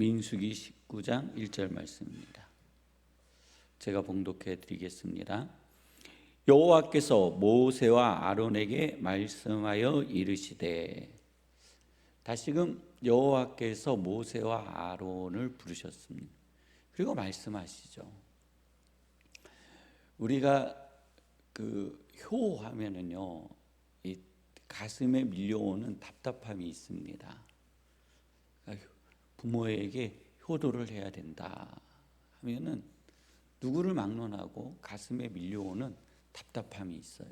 민수기 19장 1절 말씀입니다. 제가 봉독해 드리겠습니다. 여호와께서 모세와 아론에게 말씀하여 이르시되 다시금 여호와께서 모세와 아론을 부르셨습니다. 그리고 말씀하시죠. 우리가 그 효하면은요, 이 가슴에 밀려오는 답답함이 있습니다. 부모에게 효도를 해야 된다 하면은 누구를 막론하고 가슴에 밀려오는 답답함이 있어요.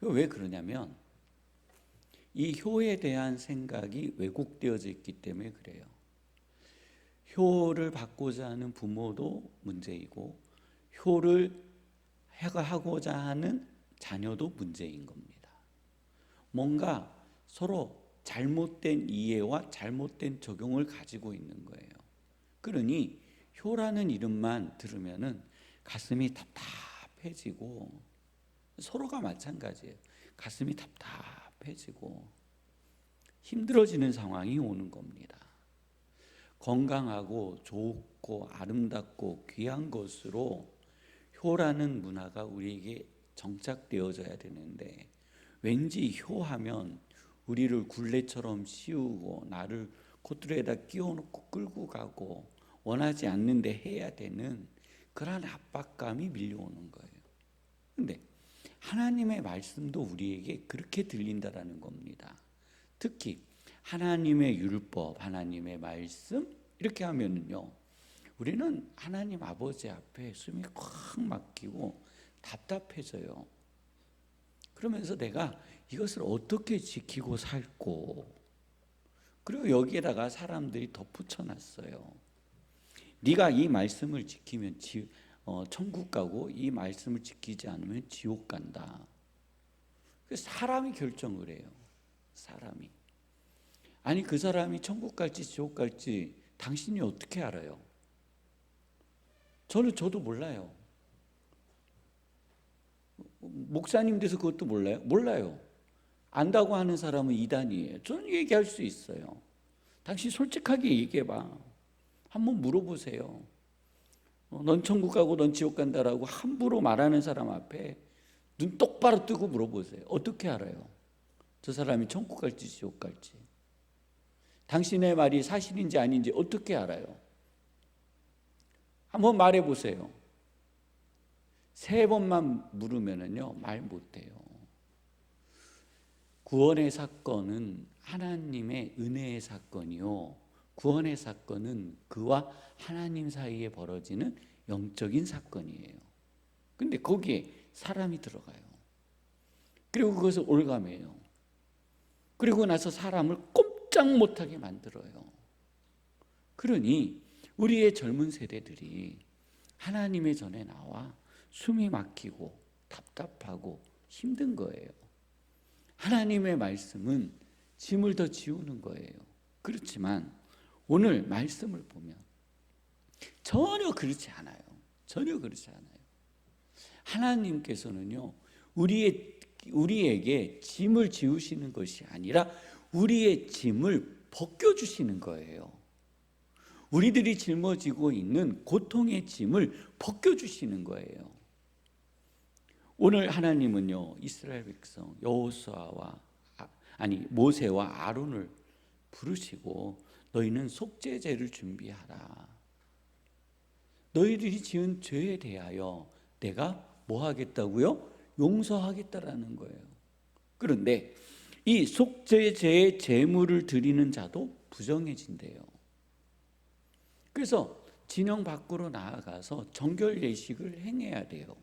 왜 그러냐면 이 효에 대한 생각이 왜곡되어져 있기 때문에 그래요. 효를 받고자 하는 부모도 문제이고 효를 하고자 하는 자녀도 문제인 겁니다. 뭔가 서로 잘못된 이해와 잘못된 적용을 가지고 있는 거예요. 그러니 효라는 이름만 들으면은 가슴이 답답해지고 서로가 마찬가지예요. 가슴이 답답해지고 힘들어지는 상황이 오는 겁니다. 건강하고 좋고 아름답고 귀한 것으로 효라는 문화가 우리에게 정착되어져야 되는데 왠지 효하면 우리를 굴레처럼 씌우고 나를 코트레에다 끼워놓고 끌고 가고 원하지 않는데 해야 되는 그러한 압박감이 밀려오는 거예요. 근데 하나님의 말씀도 우리에게 그렇게 들린다라는 겁니다. 특히 하나님의 율법, 하나님의 말씀 이렇게 하면은요. 우리는 하나님 아버지 앞에 숨이 꽉 막히고 답답해져요. 그러면서 내가 이것을 어떻게 지키고 살고 그리고 여기에다가 사람들이 덧붙여 놨어요. 네가 이 말씀을 지키면 지, 어, 천국 가고 이 말씀을 지키지 않으면 지옥 간다. 그 사람이 결정을 해요. 사람이. 아니 그 사람이 천국 갈지 지옥 갈지 당신이 어떻게 알아요? 저는 저도 몰라요. 목사님 돼서 그것도 몰라요? 몰라요. 안다고 하는 사람은 이단이에요. 저는 얘기할 수 있어요. 당신 솔직하게 얘기해봐. 한번 물어보세요. 어, 넌 천국 가고 넌 지옥 간다라고 함부로 말하는 사람 앞에 눈 똑바로 뜨고 물어보세요. 어떻게 알아요? 저 사람이 천국 갈지 지옥 갈지. 당신의 말이 사실인지 아닌지 어떻게 알아요? 한번 말해 보세요. 세 번만 물으면은요, 말 못해요. 구원의 사건은 하나님의 은혜의 사건이요. 구원의 사건은 그와 하나님 사이에 벌어지는 영적인 사건이에요. 근데 거기에 사람이 들어가요. 그리고 그것을 올가매요. 그리고 나서 사람을 꼼짝 못하게 만들어요. 그러니 우리의 젊은 세대들이 하나님의 전에 나와 숨이 막히고 답답하고 힘든 거예요. 하나님의 말씀은 짐을 더 지우는 거예요. 그렇지만 오늘 말씀을 보면 전혀 그렇지 않아요. 전혀 그렇지 않아요. 하나님께서는요, 우리의, 우리에게 짐을 지우시는 것이 아니라 우리의 짐을 벗겨주시는 거예요. 우리들이 짊어지고 있는 고통의 짐을 벗겨주시는 거예요. 오늘 하나님은요 이스라엘 백성 여호수아와 아, 아니 모세와 아론을 부르시고 너희는 속죄제를 준비하라. 너희들이 지은 죄에 대하여 내가 뭐 하겠다고요? 용서하겠다라는 거예요. 그런데 이 속죄제의 제물을 드리는 자도 부정해진대요. 그래서 진영 밖으로 나아가서 정결 예식을 행해야 돼요.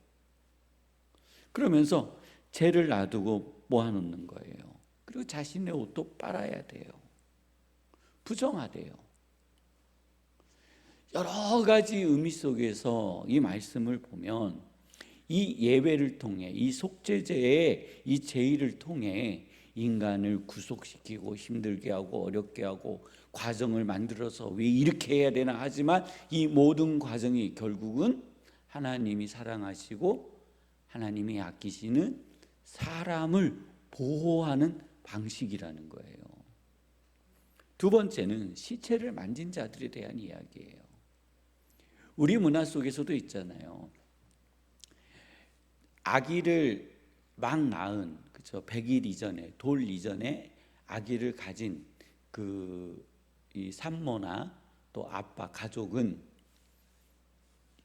그러면서 죄를 놔두고 모아놓는 거예요. 그리고 자신의 옷도 빨아야 돼요. 부정하대요. 여러 가지 의미 속에서 이 말씀을 보면 이 예배를 통해 이 속죄제의 이 제의를 통해 인간을 구속시키고 힘들게 하고 어렵게 하고 과정을 만들어서 왜 이렇게 해야 되나 하지만 이 모든 과정이 결국은 하나님이 사랑하시고 하나님이 아끼시는 사람을 보호하는 방식이라는 거예요. 두 번째는 시체를 만진 자들에 대한 이야기예요. 우리 문화 속에서도 있잖아요. 아기를 막 낳은 그죠 100일 이전에 돌 이전에 아기를 가진 그 이 산모나 또 아빠 가족은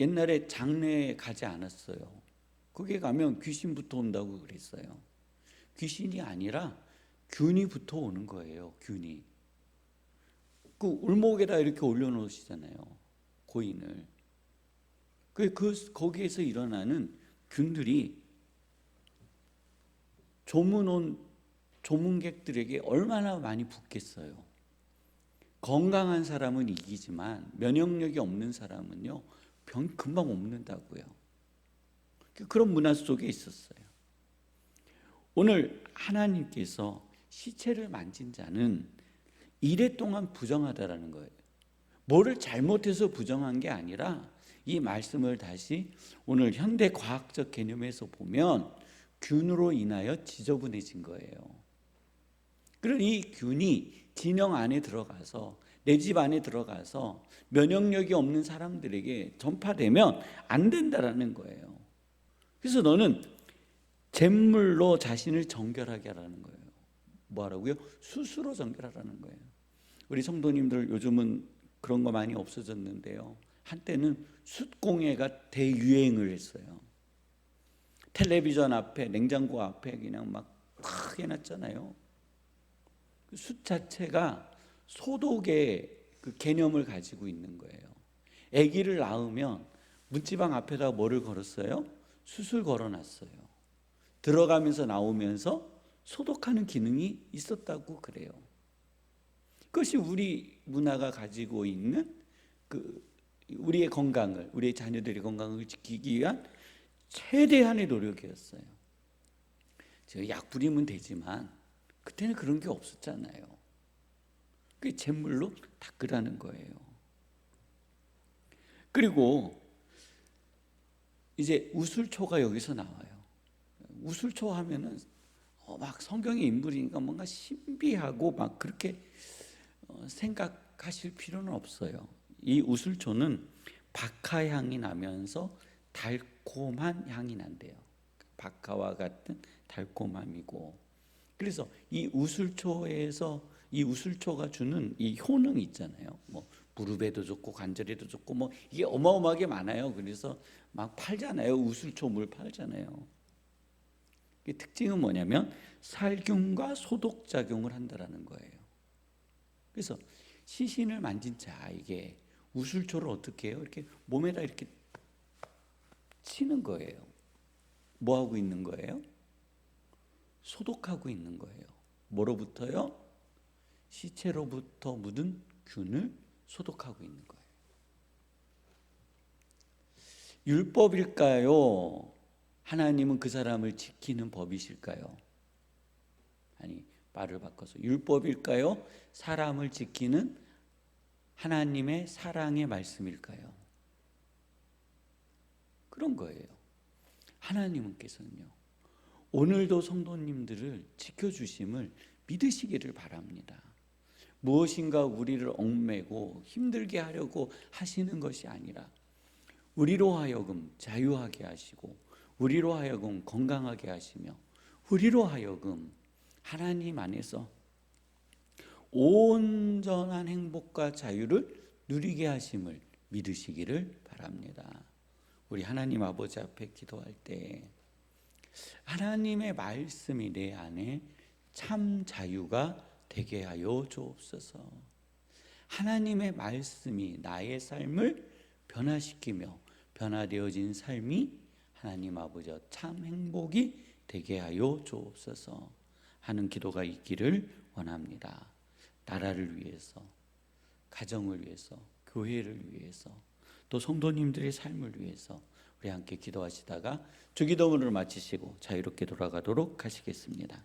옛날에 장례에 가지 않았어요. 거기에 가면 귀신부터 온다고 그랬어요. 귀신이 아니라 균이 붙어 오는 거예요. 균이. 그 울목에다 이렇게 올려놓으시잖아요. 고인을. 그, 그 거기에서 일어나는 균들이 조문 온 조문객들에게 얼마나 많이 붙겠어요. 건강한 사람은 이기지만 면역력이 없는 사람은요 병 금방 옮는다고요. 그런 문화 속에 있었어요. 오늘 하나님께서 시체를 만진 자는 이래 동안 부정하다라는 거예요. 뭐를 잘못해서 부정한 게 아니라 이 말씀을 다시 오늘 현대 과학적 개념에서 보면 균으로 인하여 지저분해진 거예요. 그런 이 균이 진영 안에 들어가서 내 집 안에 들어가서 면역력이 없는 사람들에게 전파되면 안 된다라는 거예요. 그래서 너는 잿물로 자신을 정결하게 하라는 거예요. 뭐 하라고요? 수수로 정결하라는 거예요. 우리 성도님들 요즘은 그런 거 많이 없어졌는데요. 한때는 숯공예가 대유행을 했어요. 텔레비전 앞에 냉장고 앞에 그냥 막 크게 놨잖아요. 그숯 자체가 소독의 그 개념을 가지고 있는 거예요. 아기를 낳으면 문지방 앞에다 뭐를 걸었어요? 숯을 걸어놨어요. 들어가면서 나오면서 소독하는 기능이 있었다고 그래요. 그것이 우리 문화가 가지고 있는 그 우리의 건강을 우리의 자녀들의 건강을 지키기 위한 최대한의 노력이었어요. 제가 약 부리면 되지만 그때는 그런 게 없었잖아요. 그 잿물로 닦으라는 거예요. 그리고 이제 우술초가 여기서 나와요. 우술초 하면은 어, 막 성경의 인물이니까 뭔가 신비하고 막 그렇게 어, 생각하실 필요는 없어요. 이 우술초는 박하 향이 나면서 달콤한 향이 난대요. 박하와 같은 달콤함이고 그래서 이 우술초에서 이 우술초가 주는 이 효능 있잖아요. 뭐 무릎에도 좋고 관절에도 좋고 뭐 이게 어마어마하게 많아요. 그래서 막 팔잖아요. 우술초 물 팔잖아요. 그 특징은 뭐냐면 살균과 소독 작용을 한다라는 거예요. 그래서 시신을 만진 자에게 우술초를 어떻게 해요? 이렇게 몸에다 이렇게 치는 거예요. 뭐 하고 있는 거예요? 소독하고 있는 거예요. 뭐로부터요? 시체로부터 묻은 균을 소독하고 있는 거예요. 율법일까요? 하나님은 그 사람을 지키는 법이실까요? 아니, 말을 바꿔서 율법일까요? 사람을 지키는 하나님의 사랑의 말씀일까요? 그런 거예요. 하나님께서는요. 오늘도 성도님들을 지켜주심을 믿으시기를 바랍니다. 무엇인가 우리를 얽매고 힘들게 하려고 하시는 것이 아니라 우리로 하여금 자유하게 하시고 우리로 하여금 건강하게 하시며 우리로 하여금 하나님 안에서 온전한 행복과 자유를 누리게 하심을 믿으시기를 바랍니다. 우리 하나님 아버지 앞에 기도할 때 하나님의 말씀이 내 안에 참 자유가 되게 하여 주옵소서. 하나님의 말씀이 나의 삶을 변화시키며 변화되어진 삶이 하나님 아버지 참 행복이 되게 하여 주옵소서 하는 기도가 있기를 원합니다. 나라를 위해서, 가정을 위해서, 교회를 위해서, 또 성도님들의 삶을 위해서 우리 함께 기도하시다가 주기도문을 마치시고 자유롭게 돌아가도록 하시겠습니다.